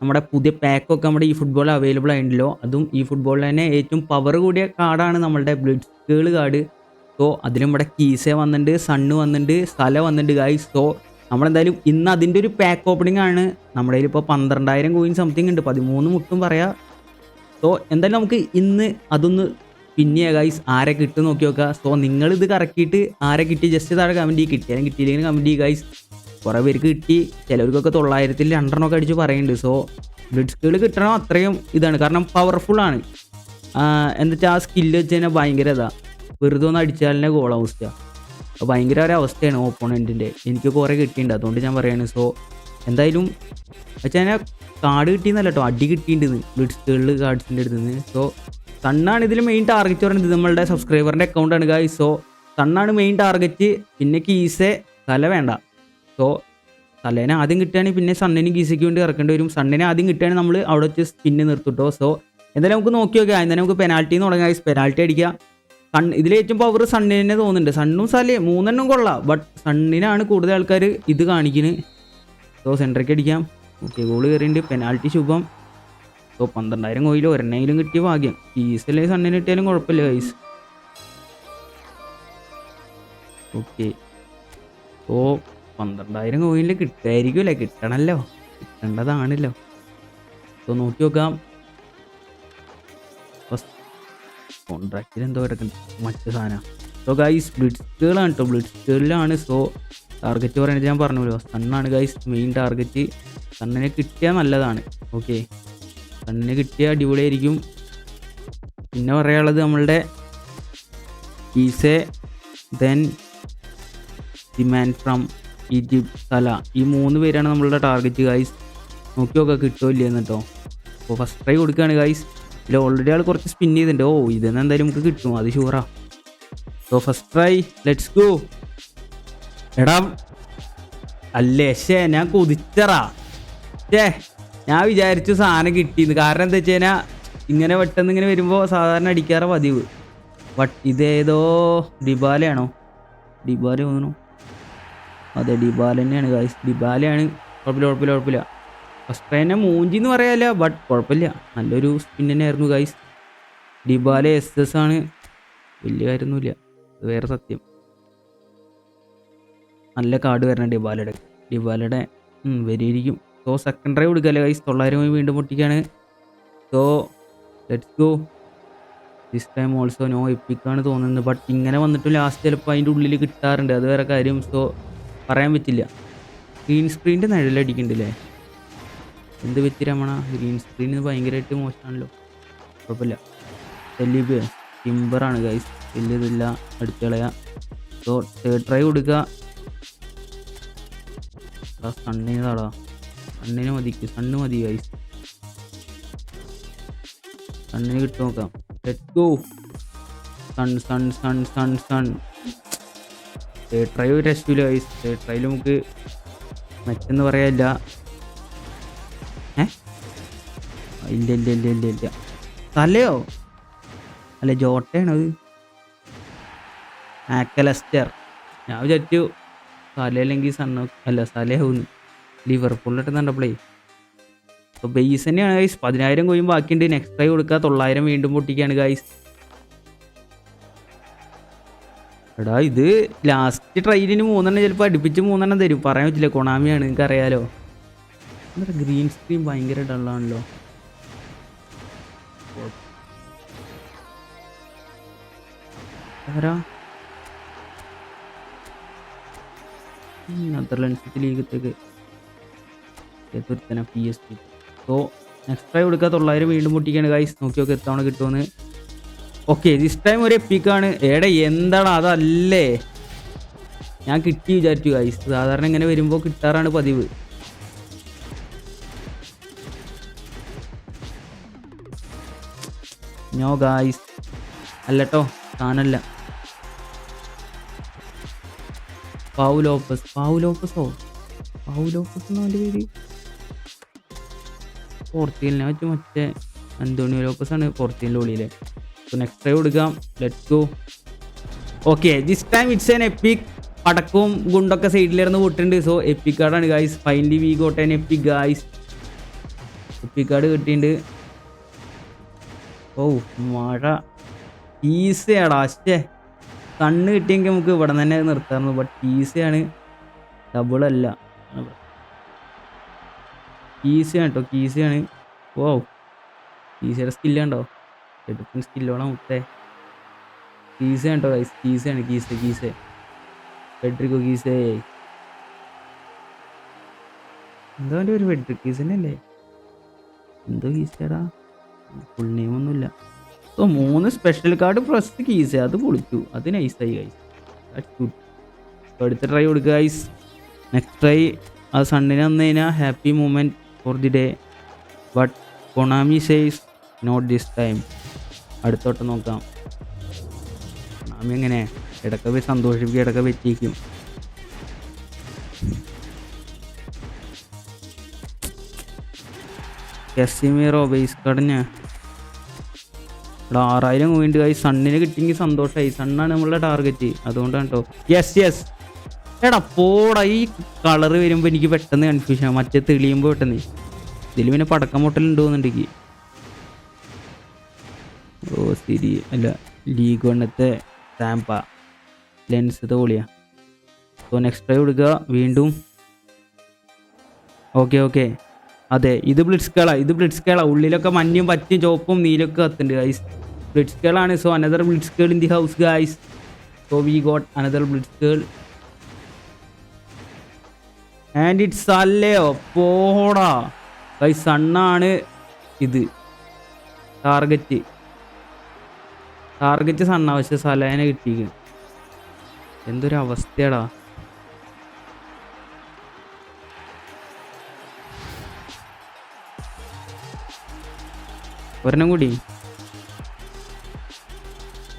നമ്മുടെ പുതിയ പാക്കൊക്കെ നമ്മുടെ ഈ ഫുട്ബോൾ അവൈലബിൾ ആയിട്ടുണ്ടല്ലോ. അതും ഈ ഫുട്ബോളിൽ തന്നെ ഏറ്റവും പവർ കൂടിയ കാർഡാണ് നമ്മളുടെ ബ്ലഡ് സ്കേൾ കാർഡ് സോ അതിൽ നമ്മുടെ കീസെ വന്നിട്ടുണ്ട് സണ്ണ് വന്നിട്ടുണ്ട് സ്ഥലം വന്നിട്ടുണ്ട് ഗായ് സോ നമ്മളെന്തായാലും ഇന്ന് അതിന്റെ ഒരു പാക്ക് ഓപ്പണിംഗ് ആണ്. നമ്മുടെ കയ്യിൽ ഇപ്പോൾ പന്ത്രണ്ടായിരം കോയിൻ സംതിങ് ഉണ്ട്. പതിമൂന്ന് മുട്ടും പറയാം. സോ എന്തായാലും നമുക്ക് ഇന്ന് അതൊന്ന് പിന്നെ ഗൈസ് ആരെ കിട്ടും നോക്കി നോക്കുക സോ നിങ്ങൾ ഇത് കറക്കിയിട്ട് ആരെ കിട്ടി? ജസ്റ്റ് താഴെ കമന്റ് ചെയ്യും. കിട്ടിയാലും കിട്ടിയില്ലെങ്കിൽ കമന്റ് ചെയ്യുക ഗൈസ് കുറേ പേർക്ക് കിട്ടി. ചിലവർക്കൊക്കെ തൊള്ളായിരത്തിൽ രണ്ടെണ്ണമൊക്കെ അടിച്ച് പറയുന്നുണ്ട്. സോ ബ്ലഡ് സ്കിൽ കിട്ടണം അത്രയും ഇതാണ്. കാരണം പവർഫുൾ ആണ്. എന്താ വെച്ചാൽ ആ സ്കില്ല് വെച്ച് കഴിഞ്ഞാൽ ഭയങ്കര ഇതാ. വെറുതെ ഒന്ന് അടിച്ചാൽ തന്നെ ഗോൾ അവസ്ഥ ഭയങ്കര ഒരു അവസ്ഥയാണ് ഓപ്പോണന്റിന്റെ എനിക്ക് കുറേ കിട്ടിയിട്ടുണ്ട്. അതുകൊണ്ട് ഞാൻ പറയുകയാണ് സോ എന്തായാലും വെച്ചാൽ കാർഡ് കിട്ടിയെന്നല്ല കേട്ടോ അടി കിട്ടിയിട്ടുണ്ട് ബ്ലഡ് സ്കിളിൽ കാർഡ്സിന്റെ അടുത്ത് നിന്ന്. സോ സണ്ണാണ് ഇതിൽ മെയിൻ ടാർഗറ്റ് പറയുന്നത് നമ്മളുടെ സബ്സ്ക്രൈബറിന്റെ അക്കൗണ്ടാണ് ഗായ് സോ സണ്ണാണ് മെയിൻ ടാർഗറ്റ് പിന്നെ കീസെ തല വേണ്ട. സോ തലേനെ ആദ്യം കിട്ടുകയാണെങ്കിൽ പിന്നെ സണ്ണിന് ഗീസയ്ക്ക് വേണ്ടി ഇറക്കേണ്ടി വരും. സണ്ണിനെ ആദ്യം കിട്ടുകയാണെങ്കിൽ നമ്മൾ അവിടെ വെച്ച് സ്പിന്നെ നിർത്തിട്ടോ. സോ എന്തായാലും നമുക്ക് നോക്കി നോക്കാം. എന്തായാലും നമുക്ക് പെനാൽറ്റി എന്ന് തുടങ്ങാം പെനാൽറ്റി അടിക്കുക. സൺ ഇതിൽ ഏറ്റവും പവർ സണ്ണിനെ തോന്നുന്നുണ്ട്. സണ്ണും സലേ മൂന്നെണ്ണം കൊള്ളാം. ബട്ട് സണ്ണിനാണ് കൂടുതൽ ആൾക്കാർ ഇത് കാണിക്കുന്നത് സോ സെന്ററിലേക്ക് അടിക്കാം. ഓക്കെ ഗോൾ കയറിയിട്ടുണ്ട് പെനാൽറ്റി ശുഭം. സോ പന്ത്രണ്ടായിരം കോയിൽ ഒരെണ്ണയിലും കിട്ടിയ ഭാഗ്യം. ഫീസല്ലേ സണ്ണിന് കിട്ടിയാലും കുഴപ്പമില്ല ഗൈസ് ഓക്കെ സോ പന്ത്രണ്ടായിരം കോയിനിൽ കിട്ടുമായിരിക്കുമല്ലേ കിട്ടണമല്ലോ കിട്ടേണ്ടതാണല്ലോ. അപ്പോൾ നോക്കി നോക്കാം. കോൺട്രാക്റ്റിൽ എന്തോ കിടക്കുന്നുണ്ട് മറ്റു സാധനം. സോ ഗൈസ് ബ്ലിഡ്സ്കളാണ് കേട്ടോ ബ്ലിഡ്സ്കളിലാണ് സോ ടാർഗറ്റ് പറയുന്നത് ഞാൻ പറഞ്ഞല്ലോ സണ്ണാണ് ഗൈസ് മെയിൻ ടാർഗറ്റ് സണ്ണിനെ കിട്ടിയാൽ നല്ലതാണ്. ഓക്കെ സണ്ണിനെ കിട്ടിയാൽ അടിപൊളിയായിരിക്കും. പിന്നെ പറയാനുള്ളത് നമ്മളുടെ ഈസെ then demand from Egypt Salah ഈ മൂന്ന് പേരാണ് നമ്മളുടെ ടാർഗറ്റ് ഗൈസ് നോക്കി നോക്കുക കിട്ടുമോ എന്നിട്ടോ അപ്പോൾ ഫസ്റ്റ് ട്രൈ കൊടുക്കുകയാണ് ഗൈസ് ഇതിൽ ഓൾറെഡി ആൾ കുറച്ച് സ്പിൻ ചെയ്തിട്ടുണ്ട്. ഓ ഇതെന്ന് എന്തായാലും നമുക്ക് കിട്ടും. അത് ഷുവറാ so first try let's go എടാ അല്ലേ? ശേ ഞാൻ കൊതിച്ചറാ ഛേ ഞാൻ വിചാരിച്ചു സാധനം കിട്ടിയെന്ന് കാരണം എന്താ വെച്ച് കഴിഞ്ഞാൽ ഇങ്ങനെ പെട്ടെന്ന് ഇങ്ങനെ വരുമ്പോൾ സാധാരണ അടിക്കാറ പതിവ്. വട്ട് ഇതേതോ ഡിബാലയാണോ ഡിബാല തോന്നുന്നു. അതെ ഡിബാല തന്നെയാണ് ഗായ്സ് ഡിബാലയാണ് കുഴപ്പമില്ല കുഴപ്പമില്ല കുഴപ്പമില്ല. ഫസ്റ്റ് തന്നെ മൂഞ്ചി എന്ന് പറയാല്ല ബട്ട് കുഴപ്പമില്ല. നല്ലൊരു സ്പിൻ തന്നെയായിരുന്നു ഗൈസ് ഡിബാല എസ് എസ് ആണ്. വലിയ കാര്യമൊന്നുമില്ല. അത് വേറെ സത്യം. നല്ല കാർഡ് വരണം ഡിബാലയുടെ ഡിബാലയുടെ വരിയിരിക്കും. സോ സെക്കൻഡ് ഡ്രൈവ് കൊടുക്കല്ലേ ഗൈസ് തൊള്ളായിരം പോയി വീണ്ടും പൊട്ടിക്കാണ്. So let's go this time also no എപ്പിക്കാണ് തോന്നുന്നത്. ബട്ട് ഇങ്ങനെ വന്നിട്ട് ലാസ്റ്റ് ചിലപ്പോൾ അതിന്റെ ഉള്ളിൽ കിട്ടാറുണ്ട്. അത് വേറെ കാര്യം. സോ പറയാൻ പറ്റില്ല. ഗ്രീൻ സ്ക്രീനിന്റെ നിഴലടിക്കണ്ടല്ലേ എന്ത് പറ്റി രമണ? ഗ്രീൻ സ്ക്രീൻ ഭയങ്കരമായിട്ട് മോശമാണല്ലോ. കുഴപ്പമില്ല. തെല്ലിബ് ടിമ്പറാണ് ഗൈസ് വലിയതില്ല അടുത്ത് കളയാ. സോ തേർഡ് ട്രൈ കൊടുക്കുക. സണ്ണിനതാടാ സണ്ണിന് മതിക്ക് സണ്ണ് മതി. ഗൈസ് സണ്ണിന് കിട്ടു നോക്കാം. Let go Son Son Son Son Son third try ഒരു രക്ഷയില്ല ഗൈസ് തേർഡ് ട്രൈയിൽ നമുക്ക് മറ്റെന്ന് പറയാനില്ല. ഇല്ല ഇല്ല ഇല്ല ഇല്ല ഇല്ല. തലയോ? അല്ല ജോട്ടയാണത് ആക്കലസ്റ്റർ. ഞാൻ വിചാരിച്ചു സല അല്ലെങ്കിൽ സണ്ണ അല്ല സലയാവുന്നു ലിവർപൂളിലിട്ട് കണ്ടപ്പോഴേ അപ്പോൾ ബേസ് തന്നെയാണ് ഗൈസ് പതിനായിരം കോയും ബാക്കിയുണ്ട്. നെക്സ്റ്റ് ട്രൈ കൊടുക്കുക. തൊള്ളായിരം വീണ്ടും പൊട്ടിക്കുകയാണ് ഗൈസ് എടാ ഇത് ലാസ്റ്റ് ട്രെയിനിന് മൂന്നെണ്ണം ചിലപ്പോൾ അടുപ്പിച്ച് മൂന്നെണ്ണം തരും. പറയാൻ പറ്റില്ല കൊണാമിയാണ് നിങ്ങൾക്ക് അറിയാലോ എന്താ ഗ്രീൻ സ്ക്രീൻ ഭയങ്കര ഡള്ളാണല്ലോ ലീഗത്തേക്ക് P S so next try കൊടുക്കുക തൊള്ളായിരം വീണ്ടും പൊട്ടിക്കാണ് ഗൈസ് നോക്കി നോക്കി എത്തവണ കിട്ടുമെന്ന് ഓക്കെ ദിസ് ടൈം ഒരു എപ്പിക്കാണ് ഏടെ എന്താണ് അതല്ലേ? ഞാൻ കിട്ടി വിചാരിച്ചു ഗൈസ് സാധാരണ ഇങ്ങനെ വരുമ്പോൾ കിട്ടാറാണ് പതിവ്. ഞോ ഗായ്സ് അല്ലട്ടോ താനല്ല പൗലോപ്പസ് പൗലോപ്പസോ പൗലോപ്പസ് എന്നാ പേര്? പോർച്ചുഗലിനെ വെച്ച് മറ്റേ അന്തോണിയോ ലോപ്പസ് ആണ് പോർച്ചുഗലിന്റെ ഉള്ളിലെ. സോ നെക്സ്റ്റ് ട്രൈ കൊടുക്കാം. Let's go okay this time it's an epic പടക്കവും ഗുണ്ടൊക്കെ സൈഡിലിരുന്ന് പൊട്ടുണ്ട് സോ എപ്പിക് കാർഡാണ് guys finally we got an epic guys epic card കിട്ടിയിട്ടുണ്ട്. ഓ മഴ. ഈസിയാടാ അശ്ശേ. കണ്ണ് കിട്ടിയെങ്കിൽ നമുക്ക് ഇവിടെ തന്നെ നിർത്താറുണ്ട് ബട്ട് ഈസിയാണ് ഡബിൾ അല്ല. ഈസിയാണ് കേട്ടോ ഈസിയാണ് ഓ ഈസിയുടെ സ്കില്ല് എടുക്കുന്ന സ്കില്ലോളാം മുത്തേ. ഗീസ കേട്ടോ ഗൈസ് ഗീസയാണ് ഗീസ ഗീസ. ഫെഡ്രിക്കോ ഗീസേ. എന്തോ എന്റെ ഒരു ഫെഡ്രിക് ഗീസന്നെ തന്നെയല്ലേ എന്തോ ഗീസേടാ? ഫുൾ നെയിം സോ മൂന്ന് സ്പെഷ്യൽ കാർഡ് പ്ലസ് കീസ് അത് പൊളിച്ചു. അത് നൈസായി ഗൈസ് അടുത്ത ട്രൈ കൊടുക്കുക ഗൈസ് നെക്സ്റ്റ് ട്രൈ ആ സണ്ണിനെ വന്നു കഴിഞ്ഞാൽ happy moment for the day but Konami says not this time അടുത്തോട്ട് നോക്കാം. മാമി എങ്ങനെ ഇടയ്ക്ക് പോയി സന്തോഷിപ്പിക്കും ഇടയ്ക്ക് വെച്ചിരിക്കും കസിമീറോ ബേസ് കടഞ്ഞ് ഇവിടെ ആറായിരം പോയിന്റ് ആയി സണ്ണിന് കിട്ടിയെങ്കിൽ സന്തോഷമായി സണ്ണാണ് നമ്മളുടെ ടാർഗറ്റ് അതുകൊണ്ടാണ് കേട്ടോ യെസ് യെസ് എടാ പോടാ ഈ കളറ് വരുമ്പോൾ എനിക്ക് പെട്ടെന്ന് കൺഫ്യൂഷൻ മറ്റേ തെളിയുമ്പോൾ പെട്ടെന്ന്. ഇതിൽ പിന്നെ പടക്കം മുട്ടലുണ്ട് എന്നുണ്ടെങ്കിൽ ഓ സിരി അല്ല ലീഗ് വണ്ണത്തെ സാമ്പ ലെൻസ് തോളിയാ സോ നെക്സ്റ്റ് ട്രൈ കൊടുക്കുക വീണ്ടും. ഓക്കെ ഓക്കെ അതെ ഇത് ബ്ലിറ്റ്സ് കേള ഇത് ബ്ലിറ്റ്സ് കേള ഉള്ളിലൊക്കെ മഞ്ഞും പറ്റും ചുവപ്പും നീലൊക്കെ കത്തുണ്ട് guys blitz കേളാണ് so another blitz curl in the house guys so we got another blitz curl and it's അല്ലയോ പോടാ ഗൈസ് സണ്ണാണ് ഇത്. ടാർഗറ്റ് ടാർഗറ്റ് സണ്ണ പക്ഷെ സലേനെ കിട്ടിയിരിക്കുന്നു എന്തൊരു അവസ്ഥയാടാ. ഒരെണ്ണം കൂടി.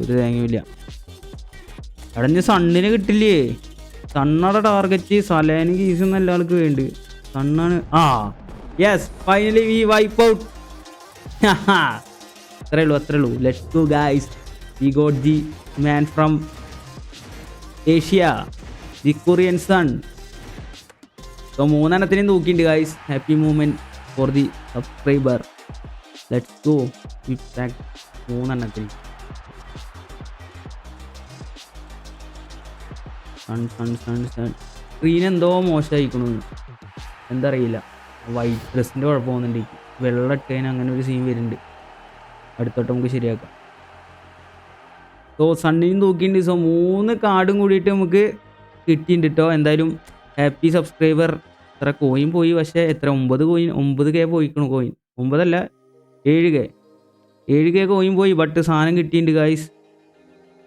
ഒരു തേങ്ങയില്ല അടഞ്ഞ് സണ്ണിന് കിട്ടില്ലേ? സണ്ണയുടെ ടാർഗറ്റ് സലേന് നല്ല ആൾക്ക് വേണ്ടി. സണ്ണാണ് ആ yes finally we wipe out അത്രേ ഉള്ളൂ അത്രേ ഉള്ളൂ. Let to guys we got the man from Asia the Korean Son so മൂന്നെണ്ണത്തിനെയും നോക്കിയിട്ടുണ്ട് guys happy moment for the subscriber let's go മൂന്നെണ്ണത്തിന്. Screen എന്തോ മോശമായിക്കണു. എന്താ അറിയില്ല വൈറ്റ് ഡ്രസ്സിന്റെ കുഴപ്പമൊന്നുണ്ട് വെള്ളം ഇട്ടതിന് അങ്ങനെ ഒരു സീൻ വരുന്നുണ്ട്. അടുത്തോട്ട് നമുക്ക് ശരിയാക്കാം. സോ സണ്ണിനും തൂക്കിയിട്ടുണ്ട് സോ മൂന്ന് കാർഡും കൂടിയിട്ട് നമുക്ക് കിട്ടിയിട്ടുണ്ട് കേട്ടോ എന്തായാലും ഹാപ്പി സബ്സ്ക്രൈബർ. എത്ര കോയിൻ പോയി? പക്ഷേ എത്ര? ഒമ്പത് കോയിൻ ഒമ്പത് കെ പോയിക്കണു കോയിൻ. ഒമ്പതല്ല ഏഴ് കെ. ഏഴ് കെ കോയിൻ പോയി. ബട്ട് സാധനം കിട്ടിയിട്ടുണ്ട് guys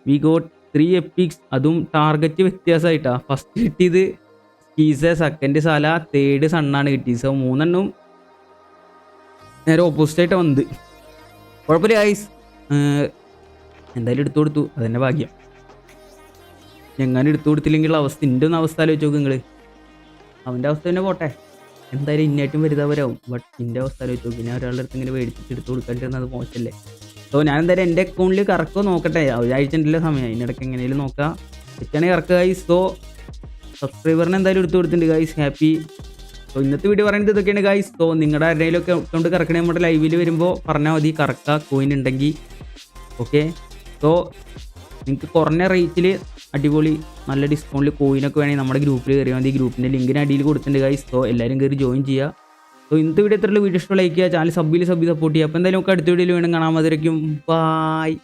we got three epics അതും ടാർഗറ്റ് വ്യത്യാസമായിട്ടാണ് ഫസ്റ്റ് കിട്ടിയത് കീസ സെക്കൻഡ് സാല തേർഡ് സണ്ണാണ് കിട്ടിയത്. സോ മൂന്നെണ്ണവും നേരെ ഓപ്പോസിറ്റ് ആയിട്ട് വന്നത്. കുഴപ്പമില്ല ഗൈസ് എന്തായാലും എടുത്തു കൊടുത്തു. അതെന്നെ ഭാഗ്യം. എങ്ങനെ എടുത്തു കൊടുത്തില്ലെങ്കിലുള്ള അവസ്ഥ എന്റെ ഒന്ന് അവസ്ഥ ആലോചിച്ച് നോക്ക് നിങ്ങൾ അവന്റെ അവസ്ഥ തന്നെ പോട്ടെ. എന്തായാലും ഇന്നായിട്ടും വലുതാവരാവും ബട്ട് എന്റെ അവസ്ഥ ആലോചിച്ച് നോക്ക്. ഞാൻ ഒരാളുടെ അടുത്ത് ഇങ്ങനെ മേടിച്ചിട്ട് എടുത്തു കൊടുക്കാണ്ടിരുന്നത് മോശമല്ലേ സോ ഞാൻ എന്തായാലും എന്റെ അക്കൗണ്ടിൽ കറക്കോ നോക്കട്ടെ. ഒരാഴ്ച ഉണ്ടല്ലോ സമയം. അതിനിടയ്ക്ക് എങ്ങനെയും നോക്കാം. തെറ്റാണെങ്കിൽ കറക്കുക ഗൈസ് സോ സബ്സ്ക്രൈബറിന് എന്തായാലും എടുത്തു കൊടുത്തിട്ടുണ്ട് ഗൈസ് ഹാപ്പി സോ ഇന്നത്തെ വീഡിയോ പറയുന്നത് ഇതൊക്കെയാണ് ഗൈസ് സോ നിങ്ങളുടെ ആരുടെയിലൊക്കെ അക്കൗണ്ട് കറക്കണേ നമ്മുടെ ലൈവിൽ വരുമ്പോൾ പറഞ്ഞാൽ മതി. കറക്കുക കോയിൻ ഉണ്ടെങ്കിൽ ഓക്കെ സോ നിങ്ങൾക്ക് കുറഞ്ഞ റേറ്റിൽ അടിപൊളി നല്ല ഡിസ്കൗണ്ടിൽ കോയിനൊക്കെ വേണമെങ്കിൽ നമ്മുടെ ഗ്രൂപ്പിൽ കയറിയാൽ മതി. ഗ്രൂപ്പിന്റെ ലിങ്കിന് അടിയിൽ കൊടുത്തിട്ടുണ്ട് ഗൈസ് സോ എല്ലാവരും കയറി ജോയിൻ ചെയ്യുക സോ ഇന്നത്തെ വീഡിയോ എത്ര വീഡിയോ ഇഷ്ടം ലൈക്ക് ചെയ്യുക ചാനൽ സബ്ബിൽ സബ്ബി സപ്പോർട്ട് ചെയ്യുക അപ്പോൾ എന്തായാലും നമുക്ക് അടുത്ത വീഡിയോയിൽ വേണം കാണാൻ മതിയായിരിക്കും ബായ്